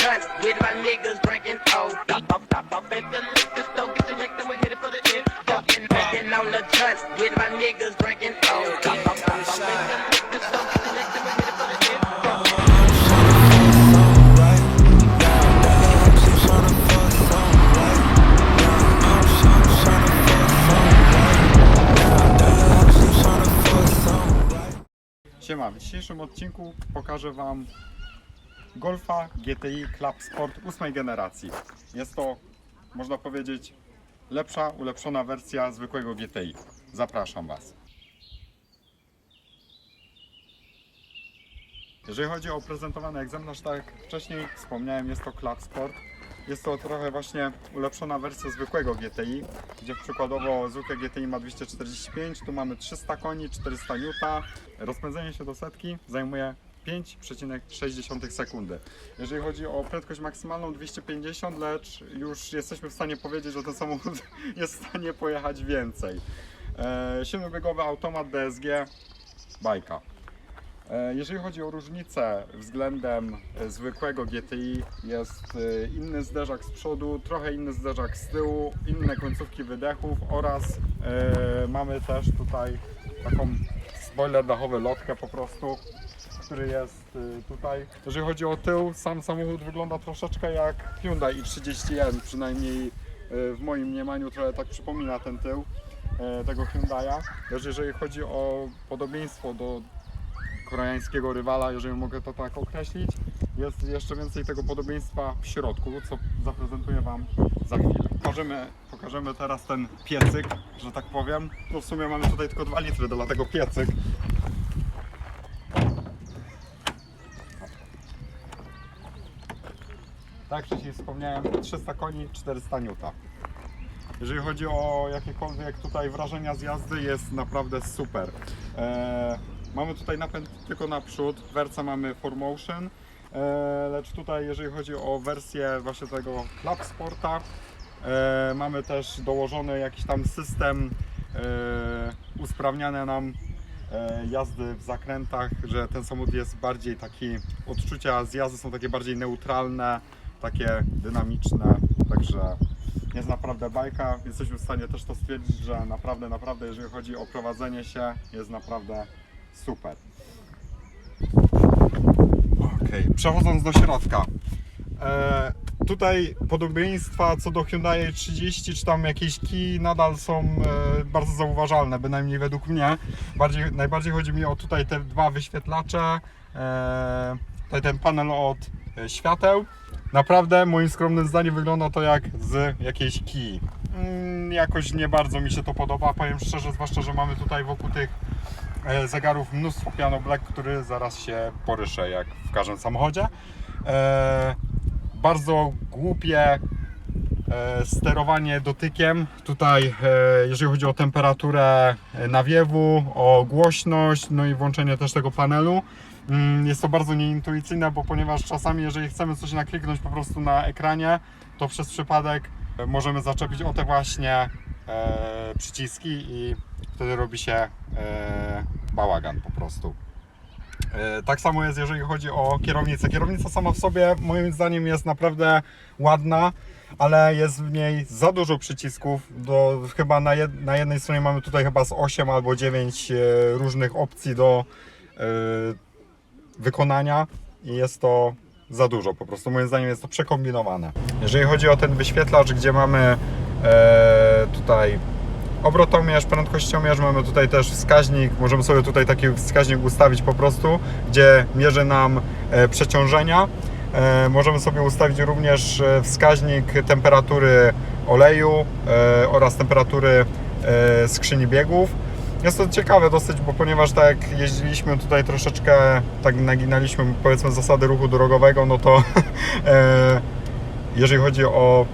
cunt with my niggas drinking. Oh, stop up, stop up at the liquor store, get then we hit it for the tip. Fucking fucking on the cunt with my niggas drinking. Oh, stop up, stop up at the liquor store. Siema, w dzisiejszym odcinku pokażę Wam Golfa GTI Club Sport 8 generacji. Jest to, można powiedzieć, lepsza, ulepszona wersja zwykłego GTI. Zapraszam Was. Jeżeli chodzi o prezentowany egzemplarz, tak jak wcześniej wspomniałem, jest to Club Sport. Jest to trochę właśnie ulepszona wersja zwykłego GTI, gdzie przykładowo zwykłe GTI ma 245, tu mamy 300 koni, 400 N. Rozpędzenie się do setki zajmuje 5,6 sekundy. Jeżeli chodzi o prędkość maksymalną 250, lecz już jesteśmy w stanie powiedzieć, że ten samochód jest w stanie pojechać więcej. E, 7-biegowy automat DSG, bajka. E, Jeżeli chodzi o różnicę względem e, zwykłego GTI, jest inny zderzak z przodu, trochę inny zderzak z tyłu, inne końcówki wydechów oraz mamy też tutaj taką spoiler dachowy lotkę po prostu, który jest e, tutaj. Jeżeli chodzi o tył, sam samochód wygląda troszeczkę jak Hyundai i30N, przynajmniej e, w moim mniemaniu trochę tak przypomina ten tył e, tego Hyundai'a. Jeżeli chodzi o podobieństwo do koreańskiego rywala, jeżeli mogę to tak określić. Jest jeszcze więcej tego podobieństwa w środku, co zaprezentuję Wam za chwilę. Pokażemy, pokażemy teraz ten piecyk, że tak powiem. No w sumie mamy tutaj tylko 2 litry, dlatego piecyk. Tak jak wcześniej wspomniałem, 300 koni, 400 N. Jeżeli chodzi o jakiekolwiek tutaj wrażenia z jazdy, jest naprawdę super. Eee, mamy tutaj napęd tylko naprzód, wersję mamy 4Motion, eee, lecz tutaj jeżeli chodzi o wersję właśnie tego Club Sporta, eee, mamy też dołożony jakiś tam system eee, usprawniania nam e, jazdy w zakrętach, że ten samochód jest bardziej taki, odczucia z jazdy są takie bardziej neutralne, takie dynamiczne, także jest naprawdę bajka. Jesteśmy w stanie też to stwierdzić, że naprawdę, naprawdę, jeżeli chodzi o prowadzenie się, jest naprawdę super. Okej, przechodząc do środka. E, tutaj podobieństwa co do Hyundai 30 czy tam jakieś kij nadal są e, bardzo zauważalne, bynajmniej według mnie. Bardziej, najbardziej chodzi mi o tutaj te dwa wyświetlacze, e, tutaj ten panel od e, świateł. Naprawdę moim skromnym zdaniem wygląda to jak z jakiejś kij. Mm, jakoś nie bardzo mi się to podoba, powiem szczerze, zwłaszcza, że mamy tutaj wokół tych e, zegarów mnóstwo piano black, który zaraz się porysze jak w każdym samochodzie. E, bardzo głupie e, sterowanie dotykiem. Tutaj, jeżeli chodzi o temperaturę nawiewu, o głośność, no i włączenie też tego panelu. Mm, Jest to bardzo nieintuicyjne, bo ponieważ czasami, jeżeli chcemy coś nakliknąć po prostu na ekranie, to przez przypadek e, możemy zaczepić o te właśnie e, przyciski i wtedy robi się e, bałagan po prostu. E, Tak samo jest, jeżeli chodzi o kierownicę. Kierownica sama w sobie, moim zdaniem, jest naprawdę ładna, ale jest w niej za dużo przycisków. Do, chyba na, jed, na jednej stronie mamy tutaj chyba z 8 albo 9 e, różnych opcji do e, wykonania i jest to za dużo. Po prostu moim zdaniem jest to przekombinowane. Jeżeli chodzi o ten wyświetlacz, gdzie mamy e, tutaj obrotomierz, prędkościomierz, mamy tutaj też wskaźnik, możemy sobie tutaj taki wskaźnik ustawić po prostu, gdzie mierzy nam e, przeciążenia. E, możemy sobie ustawić również e, wskaźnik temperatury oleju e, oraz temperatury e, skrzyni biegów. Jest to ciekawe dosyć, bo ponieważ tak jak jeździliśmy tutaj troszeczkę, tak naginaliśmy powiedzmy zasady ruchu drogowego, no to e, jeżeli chodzi o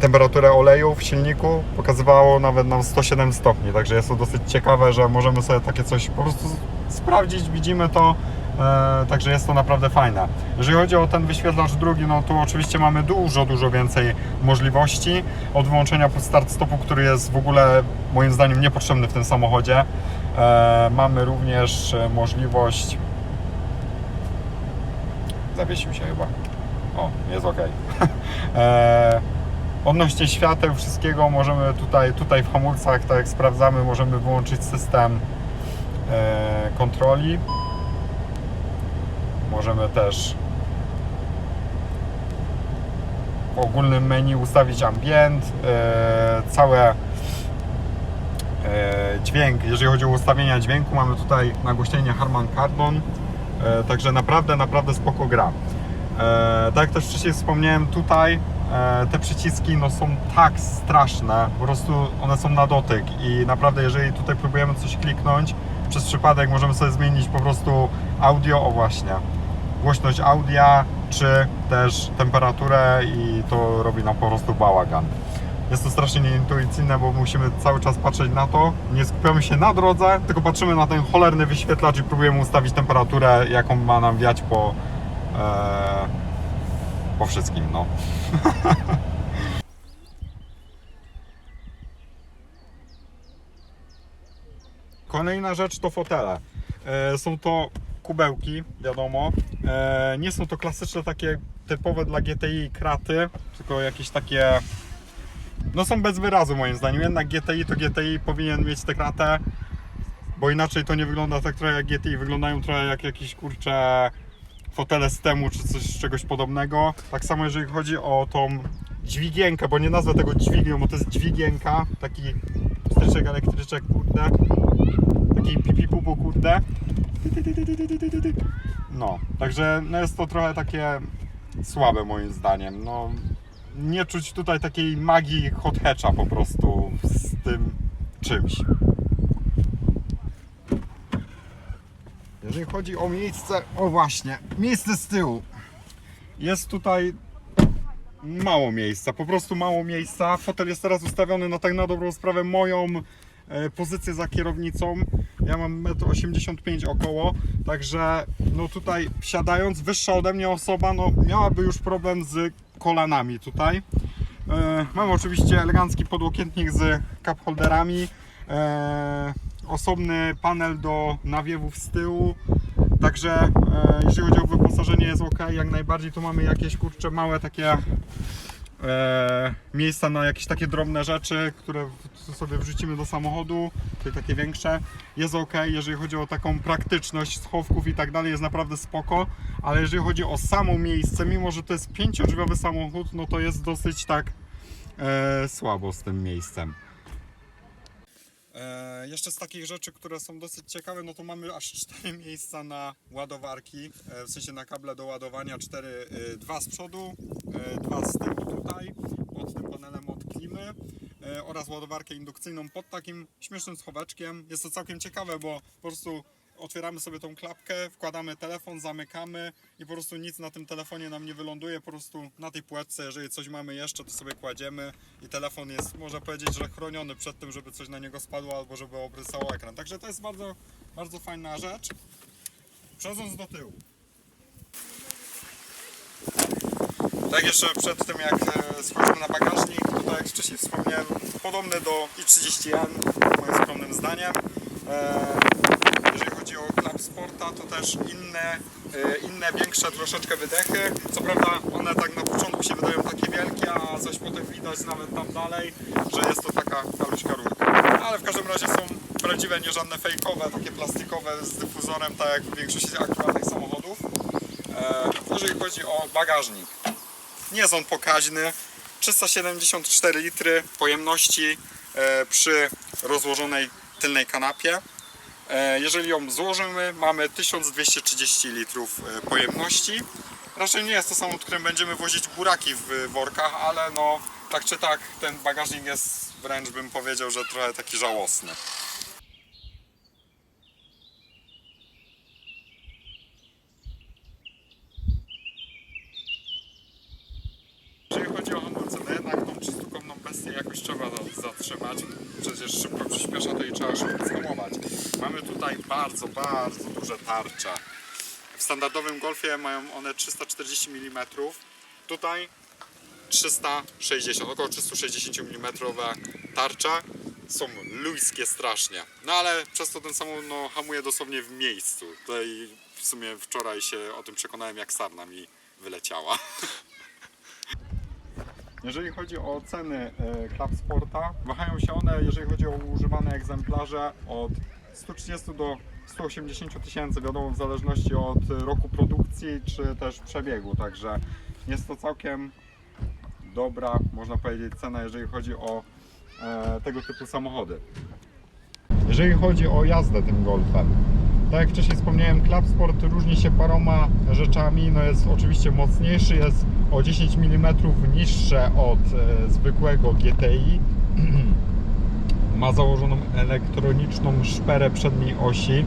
temperaturę oleju w silniku pokazywało nawet nam 107 stopni, także jest to dosyć ciekawe, że możemy sobie takie coś po prostu sprawdzić, widzimy to, także jest to naprawdę fajne. Jeżeli chodzi o ten wyświetlacz drugi, no tu oczywiście mamy dużo, dużo więcej możliwości od wyłączenia start stopu, który jest w ogóle moim zdaniem niepotrzebny w tym samochodzie. E, mamy również e, możliwość zawiesił się chyba O, jest ok. e, odnośnie świateł, wszystkiego możemy tutaj, tutaj w hamulcach, tak jak sprawdzamy, możemy wyłączyć system e, kontroli. Możemy też w ogólnym menu ustawić ambient, e, całe e, dźwięk, jeżeli chodzi o ustawienia dźwięku, mamy tutaj nagłośnienie Harman Kardon, e, także naprawdę, naprawdę spoko gra. Tak jak też wcześniej wspomniałem, tutaj te przyciski no, są tak straszne, po prostu one są na dotyk i naprawdę jeżeli tutaj próbujemy coś kliknąć, przez przypadek możemy sobie zmienić po prostu audio, o właśnie, głośność audia, czy też temperaturę i to robi nam po prostu bałagan. Jest to strasznie nieintuicyjne, bo musimy cały czas patrzeć na to. Nie skupiamy się na drodze, tylko patrzymy na ten cholerny wyświetlacz i próbujemy ustawić temperaturę, jaką ma nam wiać po, e, po wszystkim. No. Kolejna rzecz to fotele. E, Są to kubełki, wiadomo. E, Nie są to klasyczne takie typowe dla GTI kraty, tylko jakieś takie no są bez wyrazu moim zdaniem. Jednak GTI to GTI powinien mieć tę kratę, bo inaczej to nie wygląda tak trochę jak GTI. Wyglądają trochę jak jakieś kurcze fotele z temu czy coś czegoś podobnego. Tak samo jeżeli chodzi o tą dźwigienkę, bo nie nazwę tego dźwignią, bo to jest dźwigienka, taki stryczek elektryczek, kurde. Taki pipi pupu, kurde. No, także no jest to trochę takie słabe moim zdaniem. No, nie czuć tutaj takiej magii hot hatcha po prostu z tym czymś. Jeżeli chodzi o miejsce, o właśnie, miejsce z tyłu. Jest tutaj mało miejsca, po prostu mało miejsca. Fotel jest teraz ustawiony na tak na dobrą sprawę moją pozycję za kierownicą. Ja mam 1,85 m około, także no tutaj wsiadając, wyższa ode mnie osoba no, miałaby już problem z kolanami tutaj. E, Mam oczywiście elegancki podłokietnik z cup holderami, e, osobny panel do nawiewów z tyłu, także e, jeżeli chodzi o wyposażenie jest ok, jak najbardziej tu mamy jakieś kurcze małe takie e, miejsca na jakieś takie drobne rzeczy, które sobie wrzucimy do samochodu, czyli takie większe, jest ok, jeżeli chodzi o taką praktyczność schowków i tak dalej, jest naprawdę spoko, ale jeżeli chodzi o samo miejsce, mimo że to jest pięciodrzwiowy samochód, no to jest dosyć tak e, słabo z tym miejscem. E, jeszcze z takich rzeczy, które są dosyć ciekawe, no to mamy aż cztery miejsca na ładowarki, e, w sensie na kable do ładowania, cztery, e, dwa z przodu, e, dwa z tyłu tutaj, pod tym panelem od klimy e, oraz ładowarkę indukcyjną pod takim śmiesznym schoweczkiem. Jest to całkiem ciekawe, bo po prostu otwieramy sobie tą klapkę, wkładamy telefon, zamykamy i po prostu nic na tym telefonie nam nie wyląduje, po prostu na tej płetce, jeżeli coś mamy jeszcze, to sobie kładziemy i telefon jest, można powiedzieć, że chroniony przed tym, żeby coś na niego spadło albo żeby obrysał ekran. Także to jest bardzo, bardzo fajna rzecz. Przechodząc do tyłu. Tak jeszcze przed tym jak e, spojrzymy na bagażnik, to tak jak wcześniej wspomniałem, podobny do i30N moim skromnym zdaniem. Chodzi o Club Sporta, to też inne, e, inne większe troszeczkę wydechy. Co prawda one tak na początku się wydają takie wielkie, a coś potem widać nawet tam dalej, że jest to taka maluśka rurka. Ale w każdym razie są prawdziwe, nie żadne fejkowe, takie plastikowe z dyfuzorem, tak jak w większości aktualnych samochodów. E, jeżeli chodzi o bagażnik, nie jest on pokaźny. 374 litry pojemności e, przy rozłożonej tylnej kanapie. E, Jeżeli ją złożymy, mamy 1230 litrów e, pojemności. Raczej nie jest to samochód, którym będziemy wozić buraki w workach, ale no tak czy tak ten bagażnik jest wręcz bym powiedział, że trochę taki żałosny. Jeżeli chodzi o hamulce, no jednak tą bestię jakoś trzeba za- zatrzymać. Przecież szybko przyspiesza to i trzeba szybko zhamować. Mamy tutaj bardzo, bardzo duże tarcze. W standardowym Golfie mają one 340 mm. Tutaj 360, około 360 mm tarcze. Są luźskie strasznie. No ale przez to ten samochód no, hamuje dosłownie w miejscu. Tutaj w sumie wczoraj się o tym przekonałem jak Sarna mi wyleciała. Jeżeli chodzi o ceny e, Club Sporta, wahają się one, jeżeli chodzi o używane egzemplarze, od 130 do 180 tysięcy, wiadomo, w zależności od roku produkcji czy też przebiegu. Także jest to całkiem dobra, można powiedzieć, cena, jeżeli chodzi o e, tego typu samochody. Jeżeli chodzi o jazdę tym Golfem, tak jak wcześniej wspomniałem, Club Sport różni się paroma rzeczami. No jest oczywiście mocniejszy, jest o 10 mm niższe od e, zwykłego GTI. Ma założoną elektroniczną szperę przedniej osi,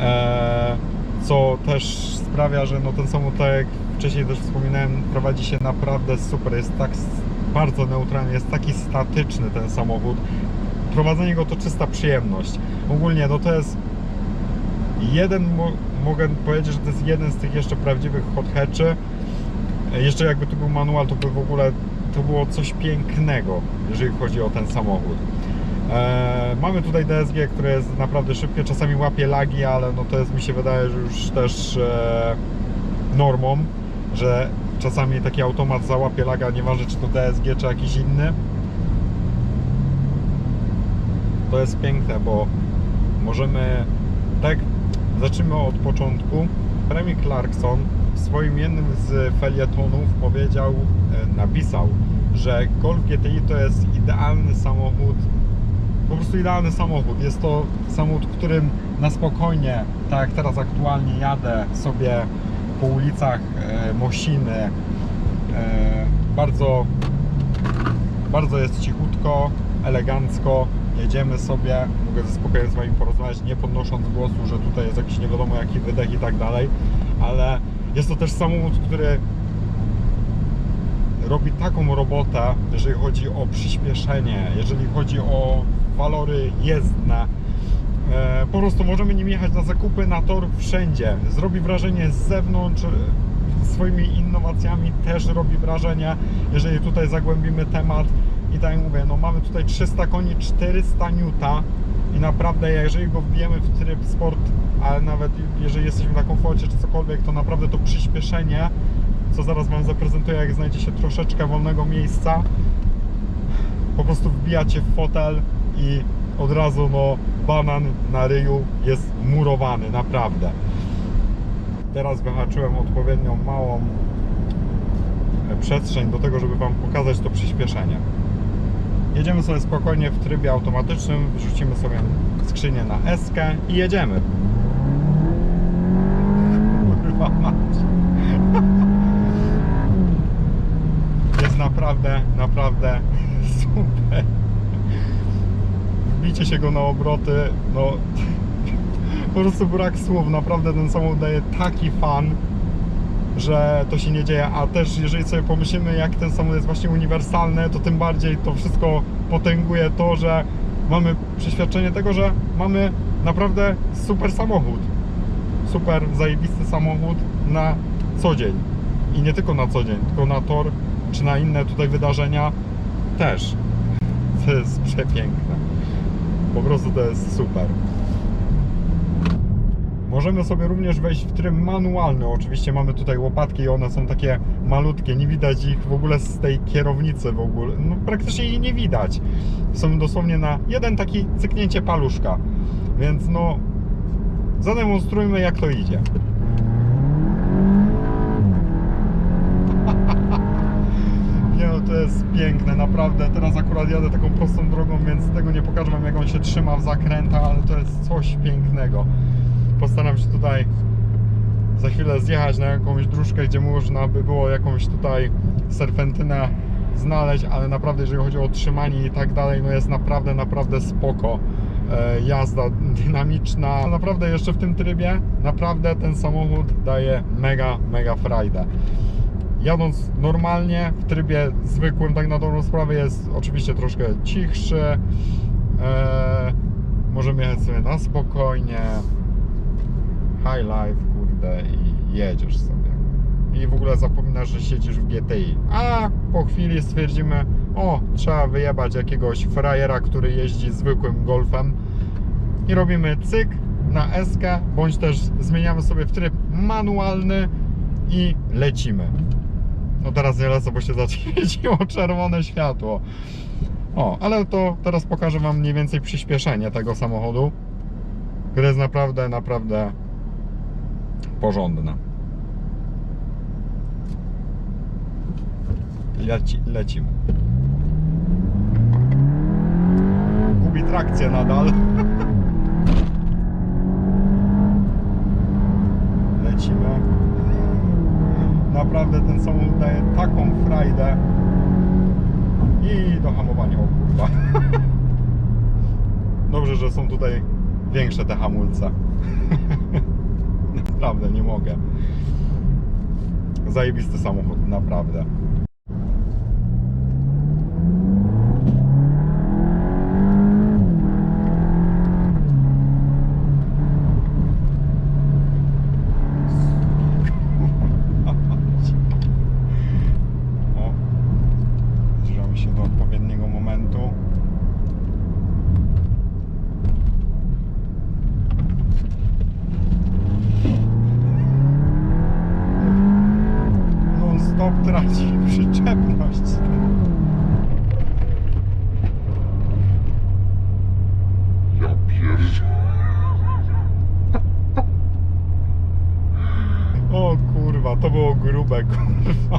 e, co też sprawia, że no ten samochód, tak jak wcześniej też wspominałem, prowadzi się naprawdę super. Jest tak bardzo neutralny, jest taki statyczny ten samochód. Prowadzenie go to czysta przyjemność. Ogólnie no to jest jeden, mo- mogę powiedzieć, że to jest jeden z tych jeszcze prawdziwych hot hatchy. E, Jeszcze jakby tu był manual, to by w ogóle to było coś pięknego, jeżeli chodzi o ten samochód. E, mamy tutaj DSG, które jest naprawdę szybkie, czasami łapie lagi, ale no to jest mi się wydaje, że już też e, normą, że czasami taki automat załapie laga, nieważne czy to DSG, czy jakiś inny. To jest piękne, bo możemy tak, zacznijmy od początku. Remy Clarkson w swoim jednym z felietonów powiedział, e, napisał, że Golf GTI to jest idealny samochód, po prostu idealny samochód. Jest to samochód, którym na spokojnie, tak jak teraz aktualnie jadę sobie po ulicach e, Mosiny, e, bardzo, bardzo jest cichutko, elegancko, jedziemy sobie, mogę ze spokojem z Wami porozmawiać, nie podnosząc głosu, że tutaj jest jakiś nie wiadomo jaki wydech i tak dalej, ale jest to też samochód, który robi taką robotę, jeżeli chodzi o przyspieszenie, jeżeli chodzi o walory jezdne. E, po prostu możemy nim jechać na zakupy, na tor, wszędzie. Zrobi wrażenie z zewnątrz, e, swoimi innowacjami też robi wrażenie, jeżeli tutaj zagłębimy temat. I tak jak mówię, no mamy tutaj 300 koni, 400 niuta i naprawdę jeżeli go wbijemy w tryb sport, ale nawet jeżeli jesteśmy na komforcie czy cokolwiek, to naprawdę to przyspieszenie, co zaraz Wam zaprezentuję, jak znajdzie się troszeczkę wolnego miejsca, po prostu wbijacie w fotel i od razu no banan na ryju jest murowany, naprawdę. Teraz wyhaczyłem odpowiednią małą przestrzeń do tego, żeby Wam pokazać to przyspieszenie. Jedziemy sobie spokojnie w trybie automatycznym, wrzucimy sobie skrzynię na S i jedziemy. Kurwa. Jest naprawdę, naprawdę super. Wbicie się go na obroty, no po prostu brak słów. Naprawdę ten samochód daje taki fan, że to się nie dzieje. A też jeżeli sobie pomyślimy, jak ten samochód jest właśnie uniwersalny, to tym bardziej to wszystko potęguje to, że mamy przeświadczenie tego, że mamy naprawdę super samochód. Super, zajebisty samochód na co dzień. I nie tylko na co dzień, tylko na tor, czy na inne tutaj wydarzenia też. To jest przepiękne. Po prostu to jest super. Możemy sobie również wejść w tryb manualny. Oczywiście mamy tutaj łopatki i one są takie malutkie. Nie widać ich w ogóle z tej kierownicy w ogóle. No praktycznie ich nie widać. Są dosłownie na jeden taki cyknięcie paluszka. Więc no zademonstrujmy jak to idzie. No, to jest piękne, naprawdę. Teraz akurat jadę taką prostą drogą, więc tego nie pokażę wam jak on się trzyma w zakrętach, ale to jest coś pięknego. Postaram się tutaj za chwilę zjechać na jakąś dróżkę, gdzie można by było jakąś tutaj serpentynę znaleźć, ale naprawdę jeżeli chodzi o trzymanie i tak dalej, no jest naprawdę, naprawdę spoko. E, Jazda dynamiczna, naprawdę jeszcze w tym trybie, naprawdę ten samochód daje mega, mega frajdę. Jadąc normalnie, w trybie zwykłym, tak na dobrą sprawę, jest oczywiście troszkę cichszy. E, możemy jechać sobie na spokojnie. High life, kurde, i jedziesz sobie. I w ogóle zapominasz, że siedzisz w GTI. A po chwili stwierdzimy, o, trzeba wyjebać jakiegoś frajera, który jeździ zwykłym golfem. I robimy cyk na S, bądź też zmieniamy sobie w tryb manualny i lecimy. No teraz nie lecę, bo się zaświeciło czerwone światło. O, ale to teraz pokażę Wam mniej więcej przyspieszenie tego samochodu, które jest naprawdę, naprawdę porządne. Leci, lecimy. Gubi trakcję nadal. Lecimy. Naprawdę ten samochód daje taką frajdę. I do hamowania, o kurwa. Dobrze, że są tutaj większe te hamulce. Naprawdę, nie mogę. Zajebisty samochód, naprawdę. O, zbliżamy się do odpowiedniego momentu. Non-stop traci przyczepność. Ja pierdolę. O kurwa, to było grube, kurwa.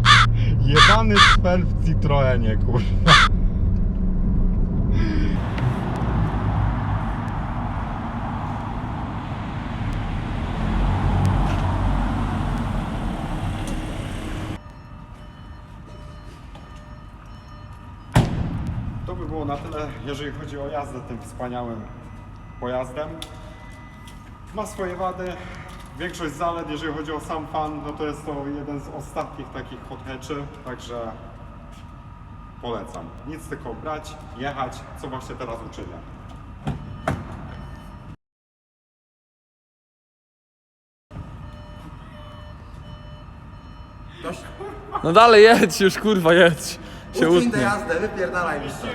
Jebany spell w Citroenie, kurwa. To by było na tyle, jeżeli chodzi o jazdę tym wspaniałym pojazdem. Ma swoje wady, większość zalet, jeżeli chodzi o sam fan, no to jest to jeden z ostatnich takich hot hatchy, także polecam. Nic tylko brać, jechać, co właśnie teraz uczynię. No dalej jedź już kurwa jedź. Się Uczyń utnij. tę jazdę, wypierdalaj mi stąd.